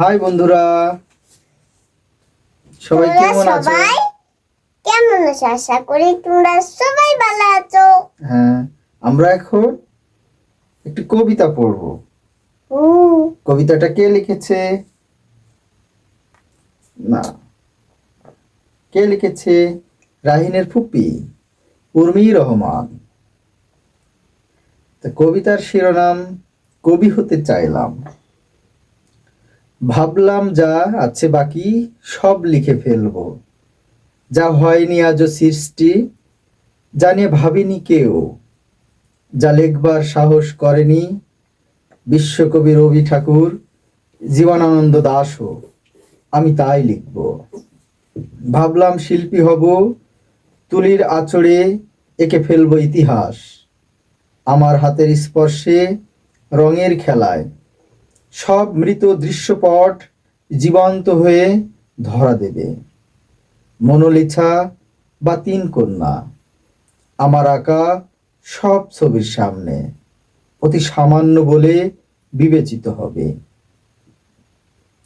High বন্ধুরা। সবাই কেমন আছো? কেমন আছো? আশা করি তোমরা সবাই ভালো আছো। হ্যাঁ আমরা এখন একটি কবিতা পড়ব। কবিতাটা কে লিখেছে? না। কে লিখেছে? রাহিনের ফুপি উর্মি রহমান। তা কবিতার শিরোনাম কবি হতে চাইলাম। ভাবলাম যা আছে বাকি সব লিখে ফেলব। যা হয়নি আজও সৃষ্টি জানিয়ে ভাবিনি কেউ। যা লেখবার সাহস করেনি বিশ্বকবি রবি ঠাকুর, জীবনানন্দ দাসও। আমি তাই লিখব। ভাবলাম শিল্পী হব, তুলির আচড়ে একে ফেলব ইতিহাস। আমার হাতের স্পর্শে রঙের খেলায় সব মৃত দৃশ্যপট জীবন্ত হয়ে ধরা দেবে। মনোলিছা বা তিন কন্যা। আমার আঁকা সব ছবির সামনে। অতি সামান্য বলে বিবেচিত হবে।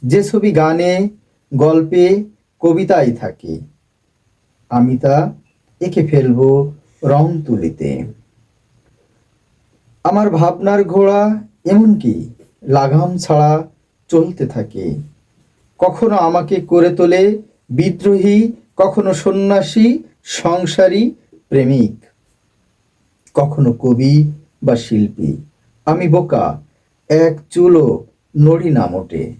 যে ছবি গানে, গল্পে, কবিতায় থাকে, আমি তা এঁকে ফেলব রং তুলিতে। আমার ভাবনার ঘোড়া এমনকি লাগাম ছাড়া চলতে থাকে। কখনো আমাকে করে তোলে বিদ্রোহী, কখনো সন্ন্যাসী, সংসারী, প্রেমিক। কখনো কবি বা শিল্পী। আমি বোকা, এক চুলো নড়ি না মোটে।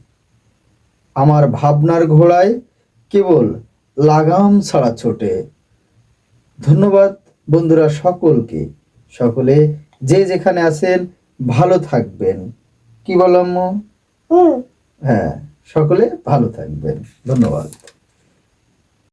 আমার ভাবনার ঘোড়ায় কেবল লাগাম ছাড়া ছোটে। ধন্যবাদ বন্ধুরা সকলকে। সকলে যে যেখানে আছেন, ভালো থাকবেন। কি বললাম হ্যাঁ সকলে ভালো থাকবেন। ধন্যবাদ।